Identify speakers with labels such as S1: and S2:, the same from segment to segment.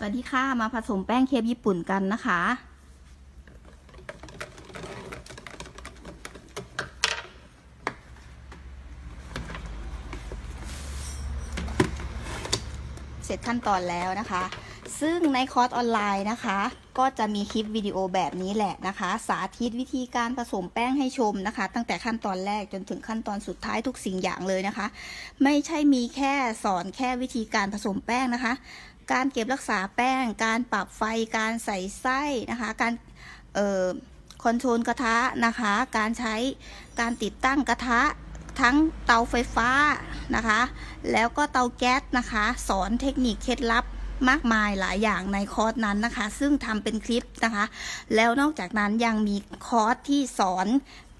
S1: สวัสดีค่ะ มาผสมแป้งเคฟญี่ปุ่นกันนะคะ เสร็จขั้นตอนแล้วนะคะ ซึ่งในคอร์สออนไลน์นะคะ ก็จะมีคลิปวิดีโอแบบนี้แหละนะคะ สาธิตวิธีการผสมแป้งให้ชมนะคะ ตั้งแต่ขั้นตอนแรกจนถึงขั้นตอนสุดท้ายทุกสิ่งอย่างเลยนะคะ ไม่ใช่มีแค่สอนแค่วิธีการผสมแป้งนะคะ การเก็บรักษาแป้ง การปรับไฟ การใส่ไส้นะคะ การเอ่อคอนโทรลกระทะนะคะ การใช้การติดตั้งกระทะทั้งเตาไฟฟ้านะคะ แล้วก็เตาแก๊สนะคะ สอนเทคนิคเคล็ดลับมากมายหลายอย่างในคอร์สนั้นนะคะ ซึ่งทำเป็นคลิปนะคะ แล้วนอกจากนั้นยังมีคอร์สที่สอน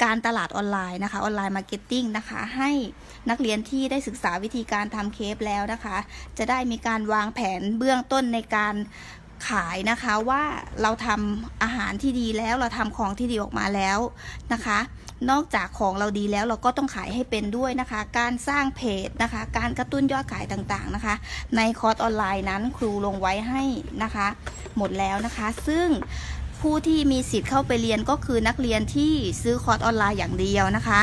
S1: การตลาดออนไลน์นะคะออนไลน์มาร์เก็ตติ้งนะคะให้นักเรียนที่ได้ศึกษาวิธีการทำเคปแล้วนะคะ จะได้มีการวางแผนเบื้องต้นในการขายนะคะว่าเราทำอาหารที่ดีแล้วเราทำของที่ดีออกมาแล้วนะคะ นอกจากของเราดีแล้วเราก็ต้องขายให้เป็นด้วยนะคะ การสร้างเพจนะคะ การกระตุ้นยอดขายต่างๆนะคะ ในคอร์สออนไลน์นั้นครูลงไว้ให้นะคะ หมดแล้วนะคะ ซึ่ง ผู้ที่มีสิทธิ์เข้าไปเรียนก็คือนักเรียนที่ซื้อคอร์สออนไลน์อย่างเดียวนะคะ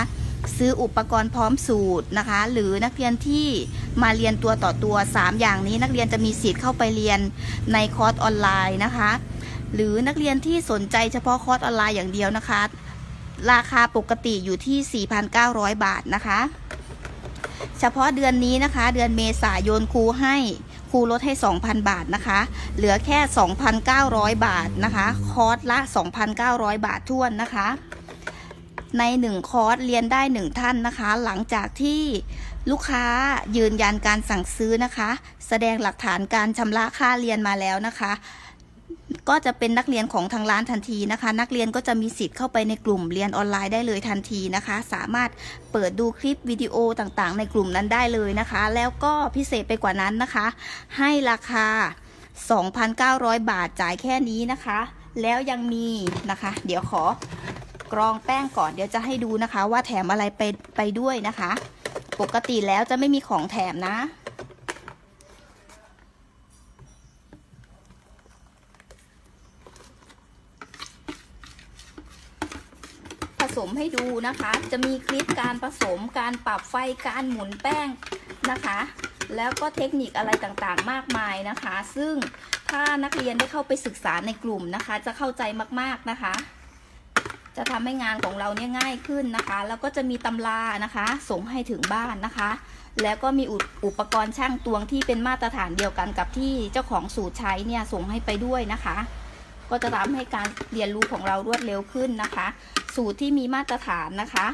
S1: ซื้ออุปกรณ์พร้อมสูตรนะคะ หรือนักเรียนที่มาเรียนตัวต่อตัว 3 อย่างนี้ นักเรียนจะมีสิทธิ์เข้าไปเรียนในคอร์สออนไลน์นะคะ หรือนักเรียนที่สนใจเฉพาะคอร์สออนไลน์อย่างเดียวนะคะ ราคาปกติอยู่ที่ 4,900 บาทนะคะ เฉพาะเดือนนี้นะคะ เดือนเมษายนครูให้ ครูลดให้ 2,000 บาทนะคะ เหลือแค่ 2,900 บาทนะคะ คอร์สละ 2,900 บาทท่วนนะคะ ใน 1 คอร์สเรียนได้ 1 ท่านนะคะ หลังจากที่ลูกค้ายืนยันการสั่งซื้อนะคะ แสดงหลักฐานการชำระค่าเรียนมาแล้วนะคะ ก็จะเป็นนักเรียนของทางร้านทันทีนะคะ นักเรียนก็จะมีสิทธิ์เข้าไปในกลุ่มเรียนออนไลน์ได้เลยทันทีนะคะ สามารถเปิดดูคลิปวิดีโอต่างๆ ในกลุ่มนั้นได้เลยนะคะ แล้วก็พิเศษไปกว่านั้นนะคะ ให้ราคา 2,900 บาทจ่ายแค่นี้นะคะ แล้วยังมีนะคะ เดี๋ยวขอกรองแป้งก่อนเดี๋ยวจะให้ดูนะคะ ว่าแถมอะไรไปไปด้วยนะคะ ปกติแล้วจะไม่มีของแถมนะ สมให้ดูนะคะ จะมีคลิปการผสมการปรับไฟการหมุนแป้งนะคะ แล้วก็เทคนิคอะไรต่างๆมากมายนะคะ ซึ่งถ้านักเรียนได้เข้าไปศึกษาในกลุ่มนะคะ จะเข้าใจมากๆนะคะจะทำให้งานของเราเนี่ยง่ายขึ้นนะคะ แล้วก็จะมีตำรานะคะ ส่งให้ถึงบ้านนะคะ แล้วก็มีออุปกรณ์ช่างตวงที่เป็นมาตรฐานเดียวกันกับที่เจ้าของสูตรใช้เนี่ยส่งให้ไปด้วยนะคะ ก็จะทำให้การเรียนรู้ของเรารวดเร็วขึ้นนะคะ สูตรที่มีมาตรฐานนะคะ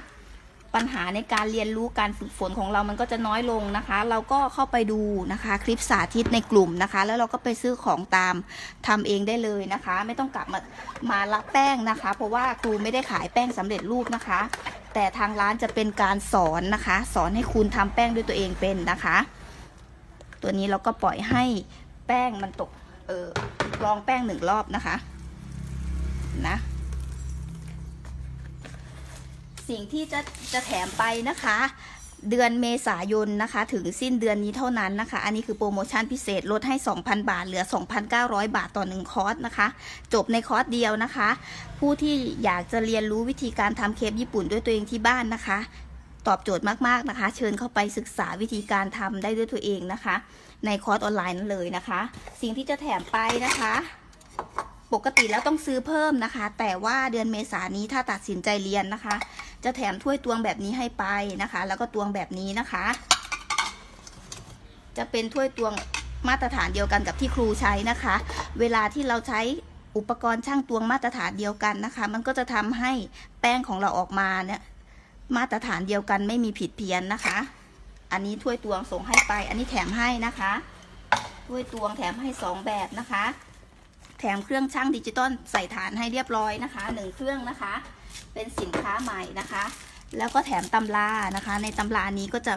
S1: ปัญหาในการเรียนรู้การฝึกฝนของเรามันก็จะน้อยลงนะคะ เราก็เข้าไปดูนะคะ คลิปสาธิตในกลุ่มนะคะ แล้วเราก็ไปซื้อของตามทำเองได้เลยนะคะ ไม่ต้องกลับมามารับแป้งนะคะ เพราะว่าครูไม่ได้ขายแป้งสำเร็จรูปนะคะ แต่ทางร้านจะเป็นการสอนนะคะ สอนให้คุณทำแป้งด้วยตัวเองเป็นนะคะ ตัวนี้เราก็ปล่อยให้แป้งมันตกเออ รองแป้งหนึ่งรอบนะคะ นะ สิ่งที่จะจะแถมไปนะคะ เดือนเมษายนนะคะ ถึงสิ้นเดือนนี้เท่านั้นนะคะ อันนี้คือโปรโมชั่นพิเศษลดให้ 2,000 บาท เหลือ 2,900 บาทต่อ 1 คอร์สนะคะ จบในคอร์สเดียวนะคะ ผู้ที่อยากจะเรียนรู้วิธีการทำเคปญี่ปุ่นด้วยตัวเองที่บ้านนะคะ ตอบโจทย์มากๆนะคะ เชิญเข้าไปศึกษาวิธีการทำได้ด้วยตัวเองนะคะ ในคอร์สออนไลน์นั้นเลยนะคะ สิ่งที่จะแถมไปนะคะ ปกติแล้วต้องซื้อเพิ่มนะคะ แต่ว่าเดือนเมษายนนี้ถ้าตัดสินใจเรียนนะคะ จะแถมถ้วยตวงแบบนี้ให้ไปนะคะ แล้วก็ตวงแบบนี้นะคะ จะเป็นถ้วยตวงมาตรฐานเดียวกันกับที่ครูใช้นะคะ เวลาที่เราใช้อุปกรณ์ช่างตวงมาตรฐานเดียวกันนะคะ มันก็จะทำให้แป้งของเราออกมาเนี่ย มาตรฐานเดียวกันไม่มีผิดเพี้ยนนะคะ อันนี้ถ้วยตวงส่งให้ไป อันนี้แถมให้นะคะ ถ้วยตวงแถมให้สองแบบนะคะ แถมเครื่องช่างดิจิตอลใส่ฐานให้เรียบร้อยนะคะหนึ่งเครื่องนะคะ เป็นสินค้าใหม่นะคะ แล้วก็แถมตำรานะคะ ในตำรานี้ก็จะ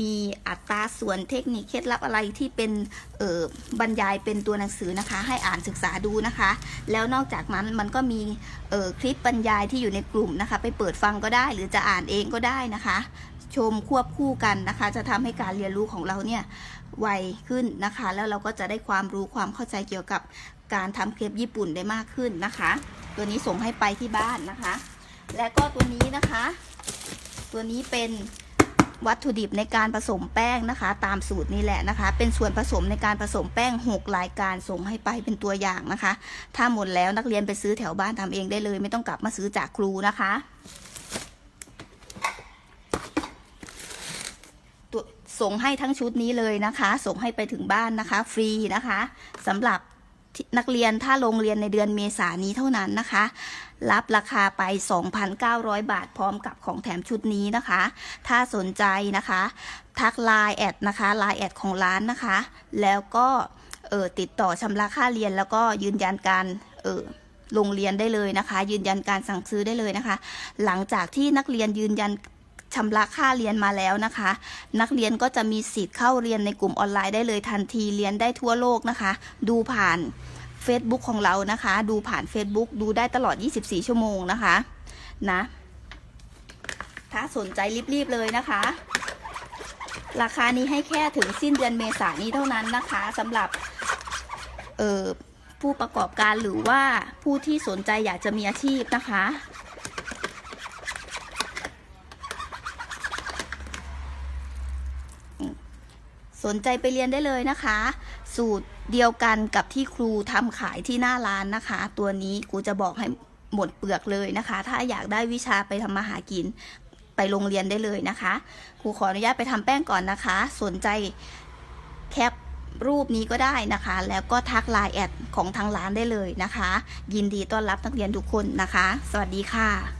S1: มีอัตราส่วนเทคนิคเคล็ดลับอะไรที่เป็นบรรยายเป็นตัวหนังสือนะคะ ให้อ่านศึกษาดูนะคะ แล้วนอกจากนั้นมันก็มีคลิปบรรยายที่อยู่ในกลุ่มนะคะ ไปเปิดฟังก็ได้ หรือจะอ่านเองก็ได้นะคะ ชมควบคู่กันนะคะ จะทำให้การเรียนรู้ของเราเนี่ยไวขึ้นนะคะ แล้วเราก็จะได้ความรู้ความเข้าใจเกี่ยวกับการทำเครปญี่ปุ่นได้มากขึ้นนะคะ ตัวนี้ส่งให้ไปที่บ้านนะคะ และก็ตัวนี้นะคะ ตัวนี้เป็นวัตถุดิบในการผสมแป้งนะคะ ตามสูตรนี้แหละนะคะ เป็นส่วนผสมในการผสมแป้ง 6 รายการส่งให้ไปเป็นตัวอย่างนะคะ ถ้าหมดแล้วนักเรียนไปซื้อแถวบ้านทำเองได้เลย ไม่ต้องกลับมาซื้อจากครูนะคะ ตัวส่งให้ทั้งชุดนี้เลยนะคะ ส่งให้ไปถึงบ้านนะคะ ฟรีนะคะสำหรับนักเรียนถ้าโรงเรียนในเดือนเมษานี้เท่านั้นนะคะ รับราคาไป 2,900 บาทพร้อมกับของแถมชุดนี้นะคะ ถ้าสนใจนะคะ ทักไลน์แอดนะคะไลน์แอดของร้านนะคะ แล้วก็เออติดต่อชำระค่าเรียนแล้วก็ยืนยันการเออลงเรียนได้เลยนะคะ ยืนยันการสั่งซื้อได้เลยนะคะ หลังจากที่นักเรียนยืนยันชำระค่าเรียนมาแล้วนะคะ นักเรียนก็จะมีสิทธิ์เข้าเรียนในกลุ่มออนไลน์ได้เลยทันทีเรียนได้ทั่วโลกนะคะ ดูผ่าน Facebook ของเรานะคะ ดูผ่าน Facebook ดูได้ตลอด 24 ชั่วโมงนะคะนะ ถ้าสนใจรีบๆเลยนะคะ ราคานี้ให้แค่ถึงสิ้นเดือนเมษายนนี้เท่านั้นนะคะสำหรับเอ่อผู้ประกอบการหรือว่าผู้ที่สนใจอยากจะมีอาชีพนะคะ สนใจไปเรียนได้เลยนะคะ สูตร เดียวกันกับที่ครูทำขายที่หน้าร้านนะคะ ตัวนี้ครูจะบอกให้หมดเปลือกเลยนะคะ ถ้าอยากได้วิชาไปทำมาหากินไปโรงเรียนได้เลยนะคะครูขออนุญาตไปทำแป้งก่อนนะคะ สนใจแคปรูปนี้ก็ได้นะคะ แล้วก็ทักไลน์แอดของทางร้านได้เลยนะคะ ยินดีต้อนรับนักเรียนทุกคนนะคะ สวัสดีค่ะ